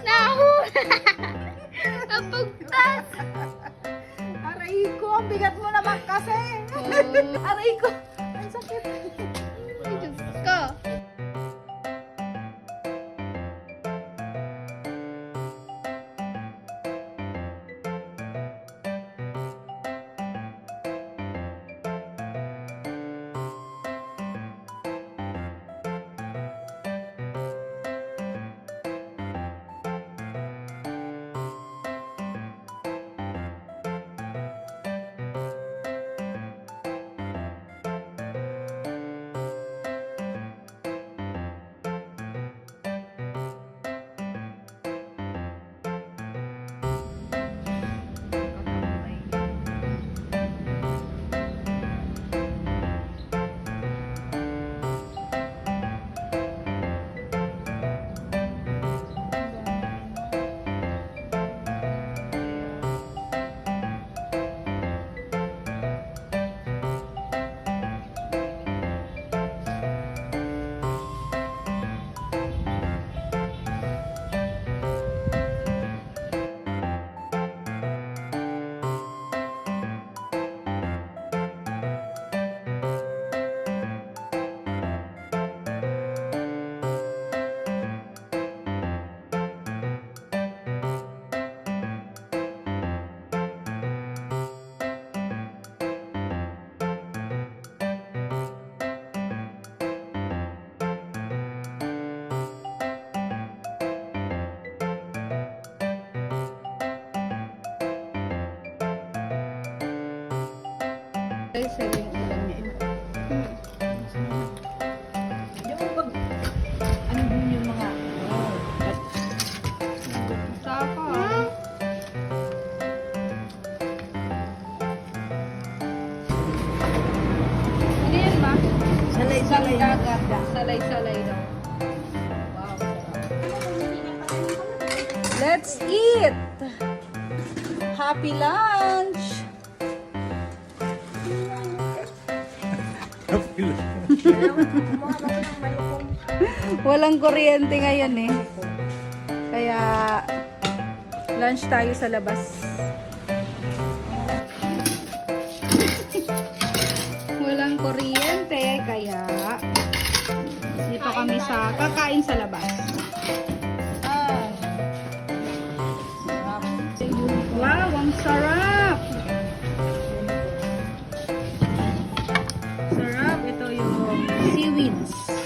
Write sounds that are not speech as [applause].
Nahula! [laughs] Napugtas! Aray ko, ang bigat mo naman kasi. Aray ko, ang sakit. Ay, Diyos Ay, sa'yo yung ulam niya. Yung pag, ano din yung mga, Saka. Ano yan ba? salay-salay. Dagat. Salay-salay daw. Wow. Let's eat! Happy lunch! Walang kuryente ngayon eh. Kaya lunch tayo sa labas. Walang kuryente, kaya dito kami sa kakain sa labas. Philippines.